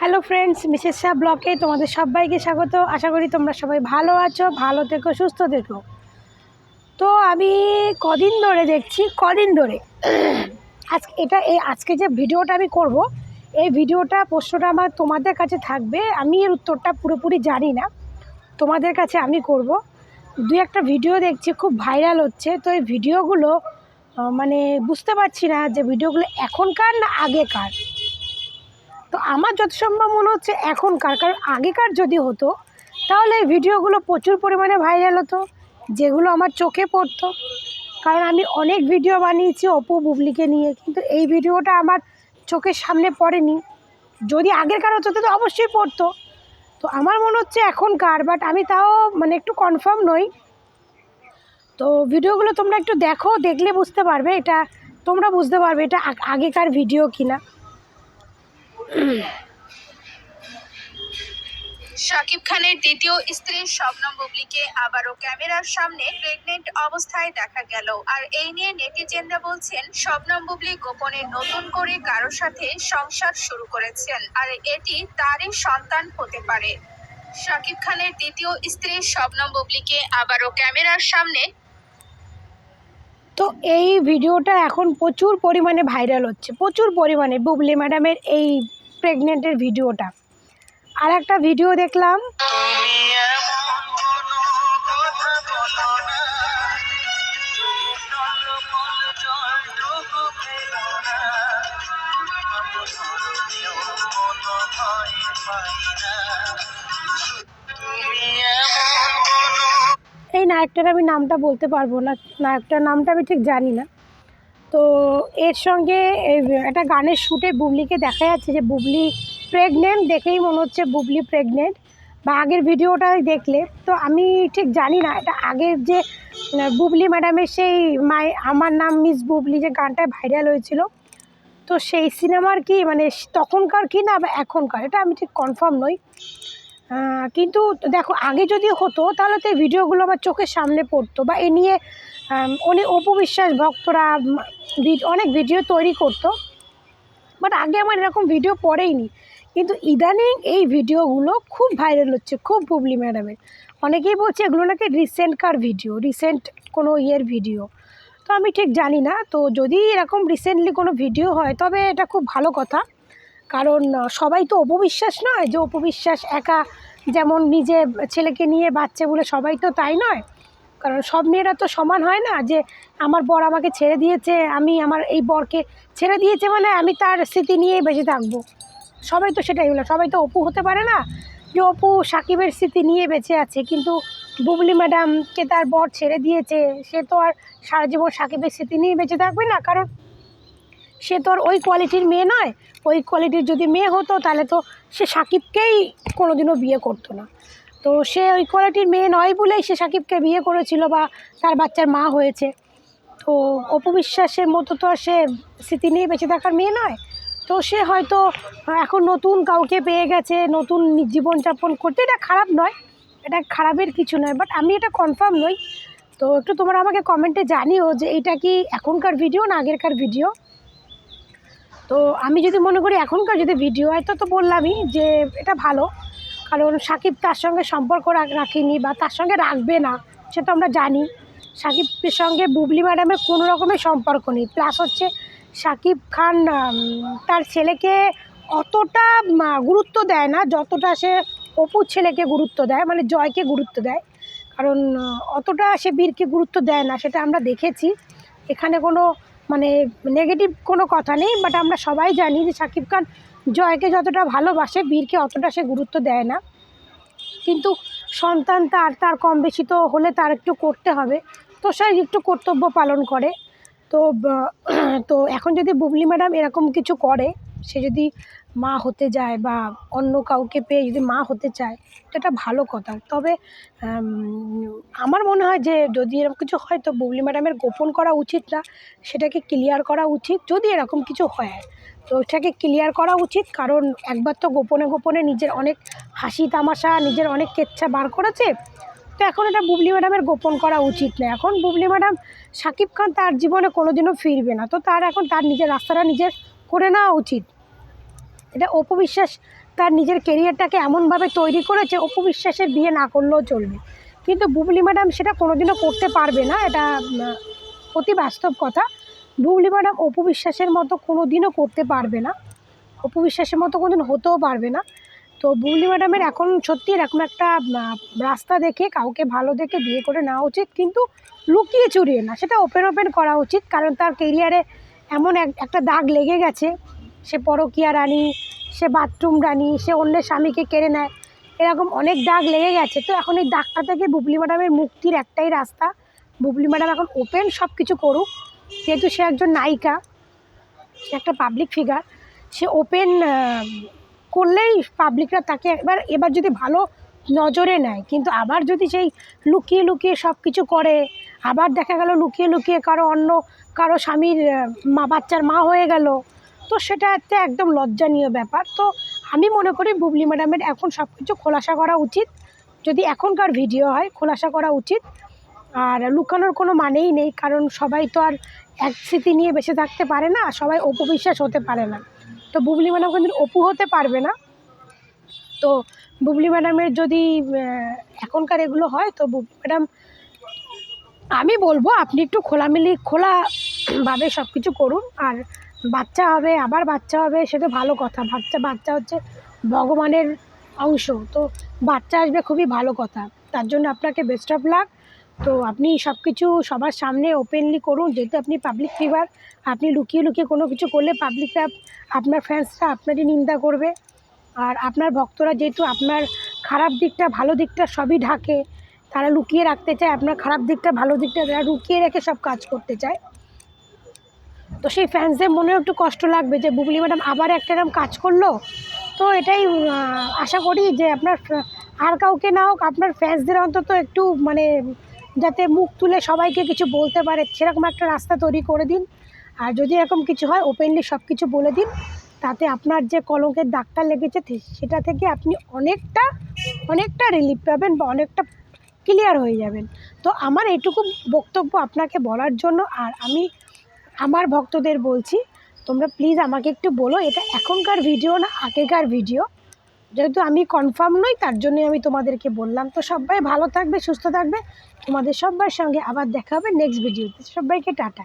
Hello friends Mrs Shah ব্লকে তোমাদের সবাইকে স্বাগত। আশা করি তোমরা সবাই ভালো আছো, ভালো থেকো, সুস্থ থেকো। তো আমি কদিন ধরে দেখছি, কদিন ধরে। আজকে এটা এই আজকে যে ভিডিওটা আমি করব, এই ভিডিওটা, প্রশ্নটা আমার তোমাদের কাছে থাকবে। আমি এর উত্তরটা পুরোপুরি জানি না। তোমাদের কাছে আমি করব। দু একটা ভিডিও দেখছি, খুব ভাইরাল হচ্ছে। তো এই ভিডিওগুলো মানে বুঝতে পারছি না যে ভিডিওগুলো এখনকার না আগেকার। তো আমার যত সম্ভব মনে হচ্ছে এখনকার কারণ আগেকার যদি হতো, তাহলে এই ভিডিওগুলো প্রচুর পরিমাণে ভাইরাল হতো, যেগুলো আমার চোখে পড়তো। কারণ আমি অনেক ভিডিও বানিয়েছি অপু বুবলিকে নিয়ে, কিন্তু এই ভিডিওটা আমার চোখের সামনে পড়েনি। যদি আগেরকার হতো, তো অবশ্যই পড়তো। তো আমার মনে হচ্ছে এখনকার বাট আমি তাও মানে একটু কনফার্ম নই। তো ভিডিওগুলো তোমরা একটু দেখো, দেখলে বুঝতে পারবে এটা, তোমরা বুঝতে পারবে এটা আগেকার ভিডিও কিনা। শাকিব খানের দ্বিতীয় স্ত্রী শবনম বুবলিকে আবারও ক্যামেরার সামনে প্রেগনেন্ট অবস্থায় দেখা গেল। আর এই নিয়ে নেটিজেনরা বলছেন, শবনম বুবলি গোপনে নতুন করে কারোর সাথে সংসার শুরু করেছেন, আর এটি তারই সন্তান হতে পারে। শাকিব খানের দ্বিতীয় স্ত্রী শবনম বুবলিকে আবারও ক্যামেরার সামনে। তো এই ভিডিওটা এখন প্রচুর পরিমাণে ভাইরাল হচ্ছে, প্রচুর পরিমাণে বুবলি ম্যাডামের এই প্রেগনেন্টের ভিডিওটা। আর একটা ভিডিও দেখলাম। এই নায়কটার আমি নামটা বলতে পারব না। নায়কটার নামটা আমি ঠিক জানি না। তো এর সঙ্গে একটা গানের শ্যুটে বুবলিকে দেখা যাচ্ছে যে বুবলি প্রেগনেন্ট দেখেই মনে হচ্ছে বুবলি প্রেগনেন্ট বা আগের ভিডিওটা দেখলে। তো আমি ঠিক জানি না, এটা আগের যে বুবলি ম্যাডামের সেই মাই, আমার নাম মিস বুবলি যে গানটা ভাইরাল হয়েছিল। তো সেই সিনেমার কি মানে তখনকার কি না বা এখনকার? এটা আমি ঠিক কনফার্ম নই। কিন্তু দেখো, আগে যদি হতো, তাহলে তো এই ভিডিওগুলো আমার চোখের সামনে পড়তো বা এ নিয়ে অনেক অপবিশ্বাস ভক্তরা অনেক ভিডিও তৈরি করতো। বাট আগে আমার এরকম ভিডিও পড়েইনি। কিন্তু ইদানিং এই ভিডিওগুলো খুব ভাইরাল হচ্ছে, খুব বুবলি ম্যাডামের। অনেকেই বলছে এগুলো নাকি রিসেন্টকার ভিডিও, রিসেন্ট কোনো ইয়ের ভিডিও। তো আমি ঠিক জানি না। তো যদি এরকম রিসেন্টলি কোনো ভিডিও হয়, তবে এটা খুব ভালো কথা। কারণ সবাই তো অপবিশ্বাস নয় যে অপবিশ্বাস একা যেমন নিজে ছেলেকে নিয়ে বাচ্চা বলে সবাই তো তাই নয়। কারণ সব মেয়েরা তো সমান হয় না যে, আমার বর আমাকে ছেড়ে দিয়েছে, আমি আমার এই বরকে ছেড়ে দিয়েছে মানে আমি তার স্মৃতি নিয়েই বেঁচে থাকব। সবাই তো সেটাই হলো সবাই তো অপু হতে পারে না যে অপু সাকিবের স্মৃতি নিয়ে বেঁচে আছে, কিন্তু বুবলি ম্যাডামকে তার বর ছেড়ে দিয়েছে, সে তো আর সারা জীবন সাকিবের স্মৃতি নিয়ে বেঁচে থাকবে না। কারণ সে তো আর ওই কোয়ালিটির মেয়ে নয়। ওই কোয়ালিটির যদি মেয়ে হতো, তাহলে তো সে সাকিবকেই কোনোদিনও বিয়ে করতো না। তো সে ওই কোয়ালিটির মেয়ে নয় বলেই সে সাকিবকে বিয়ে করেছিল বা তার বাচ্চার মা হয়েছে। তো অপবিশ্বাসের মতো তো আর সে স্মৃতি নিয়ে বেঁচে থাকার মেয়ে নয়। তো সে হয়তো এখন নতুন কাউকে পেয়ে গেছে, নতুন জীবনযাপন করতে। এটা খারাপ নয়, এটা খারাপের কিছু নয় বাট আমি এটা কনফার্ম নই। তো একটু তোমরা আমাকে কমেন্টে জানিও যে এটা কি এখনকার ভিডিও না আগেরকার ভিডিও তো আমি যদি মনে করি এখনকার যদি ভিডিও হয়, তো তো বললামই যে এটা ভালো। কারণ সাকিব তার সঙ্গে সম্পর্ক রাখ- রাখেনি বা তার সঙ্গে রাখবে না, সে তো আমরা জানি। সাকিবের সঙ্গে বুবলি ম্যাডামের কোনো রকমের সম্পর্ক নেই। প্লাস হচ্ছে সাকিব খান তার ছেলেকে অতটা গুরুত্ব দেয় না, যতটা সে অপুর ছেলেকে গুরুত্ব দেয় মানে জয়কে গুরুত্ব দেয়। কারণ, অতটা সে বীরকে গুরুত্ব দেয় না, সেটা আমরা দেখেছি। এখানে কোনো মানে নেগেটিভ কোনো কথা নেই বাট আমরা সবাই জানি যে শাকিব খান জয়কে যতটা ভালোবাসে, বীরকে অতটা সে গুরুত্ব দেয় না। কিন্তু সন্তান তার তার কম বেশি তো হলে তার একটু করতে হবে। তো সে একটু কর্তব্য পালন করে। তো তো এখন যদি বুবলি ম্যাডাম এরকম কিছু করে সে যদি মা হতে যায় বা অন্য কাউকে পেয়ে যদি মা হতে চায় এটা একটা ভালো কথা। তবে আমার মনে হয় যে যদি এরকম কিছু হয়, তো বুবলি ম্যাডামের গোপন করা উচিত না। সেটাকে ক্লিয়ার করা উচিত যদি এরকম কিছু হয়। তো এটাকে ক্লিয়ার করা উচিত, কারণ একবার তো গোপনে গোপনে নিজের অনেক হাসি তামাশা, নিজের অনেক কেচ্ছা বার করেছে। তো এখন এটা বুবলি ম্যাডামের গোপন করা উচিত না। এখন বুবলি ম্যাডাম শাকিব খান তার জীবনে কোনোদিনও ফিরবে না। তো তার এখন তার নিজের রাস্তাটা নিজের করে নেওয়া উচিত। এটা অপু বিশ্বাস তার নিজের কেরিয়ারটাকে এমনভাবে তৈরি করেছে অপু বিশ্বাসের বিয়ে না করলেও চলবে। কিন্তু বুবলি ম্যাডাম সেটা কোনোদিনও করতে পারবে না, এটা অতি বাস্তব কথা। বুবলি ম্যাডাম অপু বিশ্বাসের মতো কোনো দিনও করতে পারবে না। অপু বিশ্বাসের মতো কোনোদিন হতেও পারবে না। তো বুবলি ম্যাডামের এখন সত্যি এরকম একটা রাস্তা দেখে, কাউকে ভালো দেখে বিয়ে করে নেওয়া উচিত, কিন্তু লুকিয়ে চুরিয়ে না। সেটা ওপেন ওপেন করা উচিত, কারণ তার কেরিয়ারে এমন এক, একটা দাগ লেগে গেছে। সে পরকীয়া রানী, সে বাথরুম রানী, সে অন্যের স্বামীকে কেড়ে নেয়। এরকম অনেক দাগ লেগে গেছে। তো এখন এই দাগটা থেকে বুবলি ম্যাডামের মুক্তির একটাই রাস্তা। বুবলি ম্যাডাম এখন ওপেন সব কিছু করুক। যেহেতু সে একজন নায়িকা, সে একটা পাবলিক ফিগার সে ওপেন করলেই পাবলিকরা তাকে এবার এবার যদি ভালো নজরে নেয়, কিন্তু আবার যদি সেই লুকিয়ে লুকিয়ে সব কিছু করে, আবার দেখা গেল লুকিয়ে লুকিয়ে কারও অন্য, কারও স্বামীর মা, বাচ্চার মা হয়ে গেল তো সেটা একটা একদম লজ্জানীয় ব্যাপার। তো আমি মনে করি বুবলি ম্যাডামের এখন সব কিছু খোলাসা করা উচিত। যদি এখনকার ভিডিও হয়, খোলাসা করা উচিত। আর লুকানোর কোনো মানেই নেই, কারণ সবাই তো আর এক স্মৃতি নিয়ে বেঁচে থাকতে পারে না, সবাই অপবিশ্বাস হতে পারে না। তো বুবলি ম্যাডাম কিন্তু অপু হতে পারবে না। তো বুবলি ম্যাডামের যদি এখনকার এগুলো হয়, তো বুবলি ম্যাডাম, আমি বলব আপনি একটু খোলামেলি, খোলাভাবে সব কিছু করুন। আর বাচ্চা হবে, আবার বাচ্চা হবে, সে তো ভালো কথা। বাচ্চা বাচ্চা হচ্ছে ভগবানের অংশ। তো বাচ্চা আসবে খুবই ভালো কথা। তার জন্য আপনাকে বেস্ট অফ লাক তো আপনি সব কিছু সবার সামনে ওপেনলি করুন। যেহেতু আপনি পাবলিক ফিগার আপনি লুকিয়ে লুকিয়ে কোনো কিছু করলে পাবলিকরা আপনার ফ্যান্সরা আপনারই নিন্দা করবে। আর আপনার ভক্তরা যেহেতু আপনার খারাপ দিকটা, ভালো দিকটা সবই ঢাকে, তারা লুকিয়ে রাখতে চায়। আপনার খারাপ দিকটা, ভালো দিকটা তারা লুকিয়ে রেখে সব কাজ করতে চায়। তো সেই ফ্যান্সদের মনেও একটু কষ্ট লাগবে যে, বুবলি ম্যাডাম আবার একটা এরকম কাজ করল? তো এটাই আশা করি যে আপনার আর কাউকে না হোক, আপনার ফ্যান্সদের অন্তত একটু মানে যাতে মুখ তুলে সবাইকে কিছু বলতে পারে, সেরকম একটা রাস্তা তৈরি করে দিন। আর যদি এরকম কিছু হয় ওপেনলি সব কিছু বলে দিন। তাতে আপনার যে কলঙ্কের দাগটা লেগেছে সেটা থেকে আপনি অনেকটা অনেকটা রিলিফ পাবেন বা অনেকটা ক্লিয়ার হয়ে যাবেন। তো আমার এটুকু বক্তব্য আপনাকে বলার জন্য, আর আমি আমার ভক্তদের বলছি, তোমরা প্লিজ আমাকে একটু বলো, এটা এখনকার ভিডিও না, আগেকার ভিডিও যেহেতু আমি কনফার্ম নই, তার জন্যই আমি তোমাদেরকে বললাম। তো সবাই ভালো থাকবে, সুস্থ থাকবে। তোমাদের সবার সঙ্গে আবার দেখা হবে নেক্সট ভিডিওতে সবাইকে টাটা।